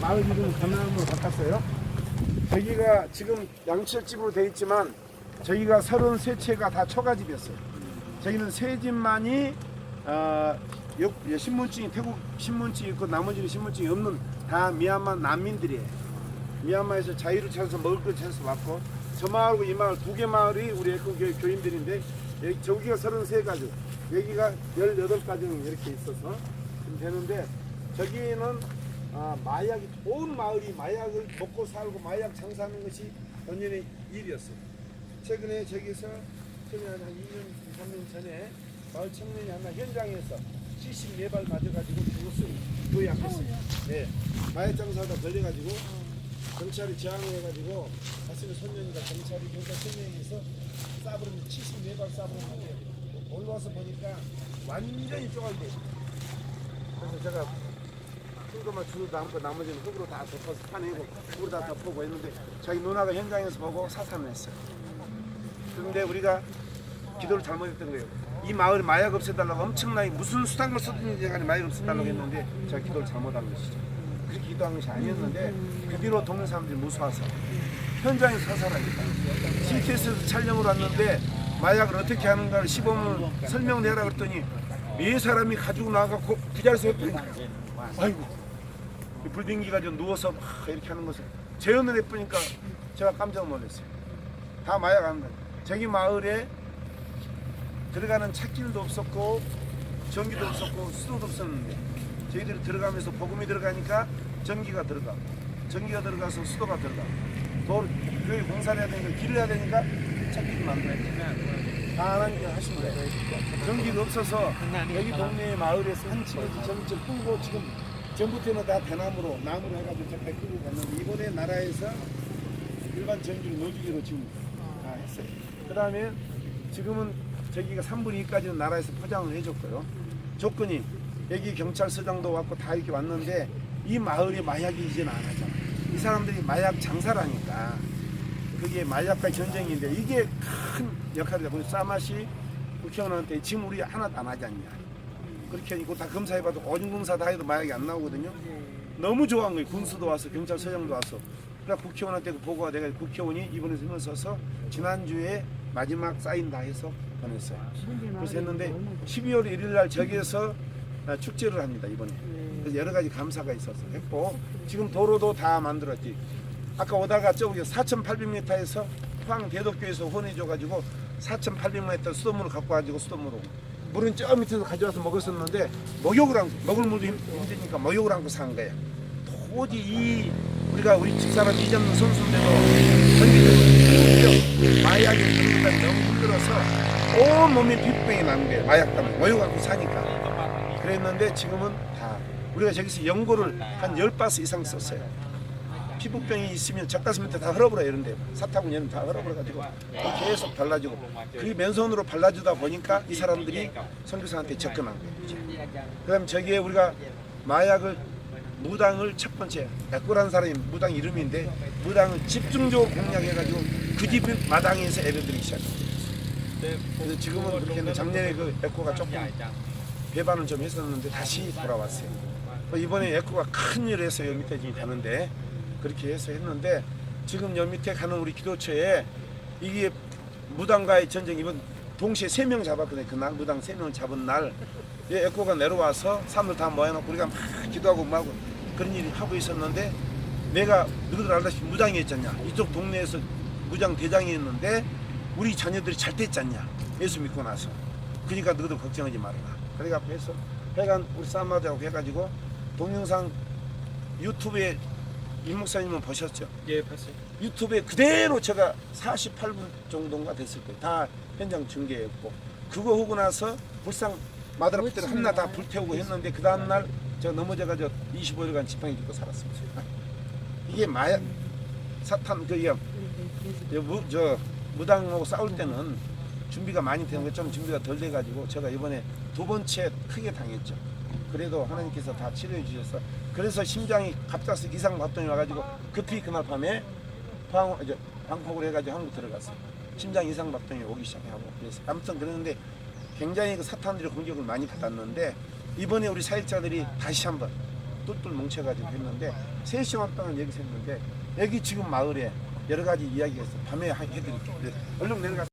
마을 이름을 강남으로 바꿨어요. 저기가 지금 양철집으로 돼 있지만 저기가 33채가 다 처가집이었어요. 저기는 세 집만이 어, 신분증이 태국 신분증이 있고 나머지는 신분증이 없는 다 미얀마 난민들이에요. 미얀마에서 자유를 찾아서 먹을 걸 찾아서 왔고 저 마을하고 이 마을 두 개 마을이 우리 에코교회 교인들인데 여기 저기가 33가지 여기가 18가지는 이렇게 있어서 좀 되는데 저기는 아, 마약이 온 마을이 마약을 먹고 살고 마약 장사하는 것이 연년의 일이었어요. 최근에 저기서 최근에 한 2년, 3년 전에 마을 청년이 하나 현장에서 74발 맞아가지고 죽었어요. 교회 앞에서. 네. 마약 장사하다 걸려가지고 경찰이 제항을 해가지고 가슴에 손년이가 경찰이 경찰 손년에서 쏴버리면 74발 쏴버리는데 올라와서 보니까 완전히 쪼갈돼. 그래서 제가 흙으로만 주로 남고 나머지는 흙으로 다 덮어서 파내고 흙으로 다 덮고 했는데 자기 누나가 현장에서 보고 사탄을 했어요. 그런데 우리가 기도를 잘못했던 거예요. 이 마을 마약 없애달라고 엄청나게 무슨 수단을 쓰든지 간에 마약 없애달라고 했는데 제가 기도를 잘못한 것이죠. 그렇게 기도한 것이 아니었는데 그 뒤로 동네 사람들이 무서워서 현장에 사살하니까 CTS에서 촬영을 왔는데 마약을 어떻게 하는가를 시범을 설명내라 그랬더니 네 사람이 가지고 나가고 그 자리에서 옆에 아이고 이 불빙기 가지고 누워서 막 이렇게 하는 것을 재현을 해보니까 제가 깜짝 놀랐어요. 다 마약 하는 거예요. 저기 마을에 들어가는 찾길도 없었고 전기도 없었고 수도도 없었는데 저희들이 들어가면서 복음이 들어가니까 전기가 들어가고 전기가 들어가서 수도가 들어가고 도로 교회 공사를 해야 되니까 길을 해야 되니까 찾길을 만들어야 다 하나님께 하신 거예요. 전기가 없어서 여기 동네 마을에 산집에서 전기를 끌고 지금 전부터는 다 대나무로 나무로 해가지고 저까지 끌고 갔는데 이번에 나라에서 일반 전기를 노주기로 지금 다 했어요. 그 다음에 지금은 저기가 3분의 2까지는 나라에서 포장을 해줬고요. 조건이 여기 경찰서장도 왔고 다 이렇게 왔는데 이 마을에 마약이 이제는 안 하잖아. 이 사람들이 마약 장사라니까 그게 마약과 전쟁인데 이게 큰 역할이다. 우리 사마시 국회의원한테 지금 우리 하나도 안 하지 않냐. 그렇게 이거 다 검사해봐도 오줌검사 다 해도 마약이 안 나오거든요. 너무 좋아한 거예요. 군수도 와서 경찰서장도 와서. 그러니까 국회의원한테 그 보고가 내가 국회의원이 이번에 힘을 써서 지난주에 마지막 사인 다 해서 보냈어요. 그래서 했는데 12월 1일 날 저기에서 아, 축제를 합니다 이번에. 그래서 여러 가지 감사가 있어서 했고 지금 도로도 다 만들었지. 아까 오다가 저기 4,800m에서 포항 대덕교에서 혼해줘가지고 4,800m 수돗물을 갖고 와가지고 수돗물을 물은 저 밑에서 가져와서 먹었었는데 목욕을 안 먹을 물도 힘- 힘드니까 목욕을 안고 산 거예요. 도저히 이 우리가 우리 집사람 이전 선수인데도 전기를 마약에 걸리다 너무 힘들어서 온 몸에 피부병이 나는 거예요. 마약 때문에 모여 갖고 사니까. 그랬는데 지금은 다 우리가 저기서 연고를 한 열 바스 이상 썼어요. 피부병이 있으면 젖가슴 밑에 다 헐어버려요 이런데. 사타구 얘는 다 헐어버려 가지고 계속 발라주고 그게 맨손으로 발라주다 보니까 이 사람들이 선교사한테 접근한 거예요 그다음 저기에 우리가 마약을 무당을 첫 번째 백구라는 사람이 무당 이름인데 무당을 집중적으로 공략해가지고 그 집 마당에서 시작해요. 그래서 지금은 그렇게 작년에 그 에코가 조금 배반을 좀 했었는데 다시 돌아왔어요. 뭐 이번에 에코가 큰 일을 해서 여 밑에 지금 가는데 그렇게 해서 했는데 지금 여 밑에 가는 우리 기도처에 이게 무당과의 전쟁 이번 동시에 세 명 잡았거든요. 그날 무당 세 명을 잡은 날. 이 에코가 내려와서 사람들 다 모여놓고 우리가 막 기도하고 막 그런 일을 하고 있었는데 내가 너희들 알다시피 무당이었잖냐. 이쪽 동네에서 무장 대장이었는데 우리 자녀들이 잘 됐잖냐. 예수 믿고 나서. 그러니까 너희들 걱정하지 말아라. 그래가 해서 해간 우리 쌈마다고 해가지고 동영상 유튜브에 임 목사님은 보셨죠? 예, 봤어요. 유튜브에 그대로 제가 48분 정도인가 됐을 거예요. 다 현장 중계했고 그거 하고 나서 불상 마드라프트를 하나 다 불태우고 했는데 그 다음 날 제가 넘어져가지고 25일간 지팡이 짚고 살았습니다. 이게 마약 사탄 그게 무, 저 무당하고 싸울 때는 준비가 많이 되는 게좀 준비가 덜 돼가지고 제가 이번에 두 번째 크게 당했죠. 그래도 하나님께서 다 치료해 주셔서 그래서 심장이 갑작스 이상 발동이 와가지고 급히 그날 밤에 방, 이제 방콕을 해가지고 한국 들어갔어요. 심장 이상 박동이 오기 시작하고 그래서 아무튼 그러는데 굉장히 그 사탄들의 공격을 많이 받았는데 이번에 우리 사역자들이 다시 한번 똘똘 뭉쳐가지고 했는데 세 시간 동안 여기서 했는데 여기 지금 마을에 여러 가지 이야기가 있어. 밤에 하- 해드릴게요. 네. 얼른 내려가.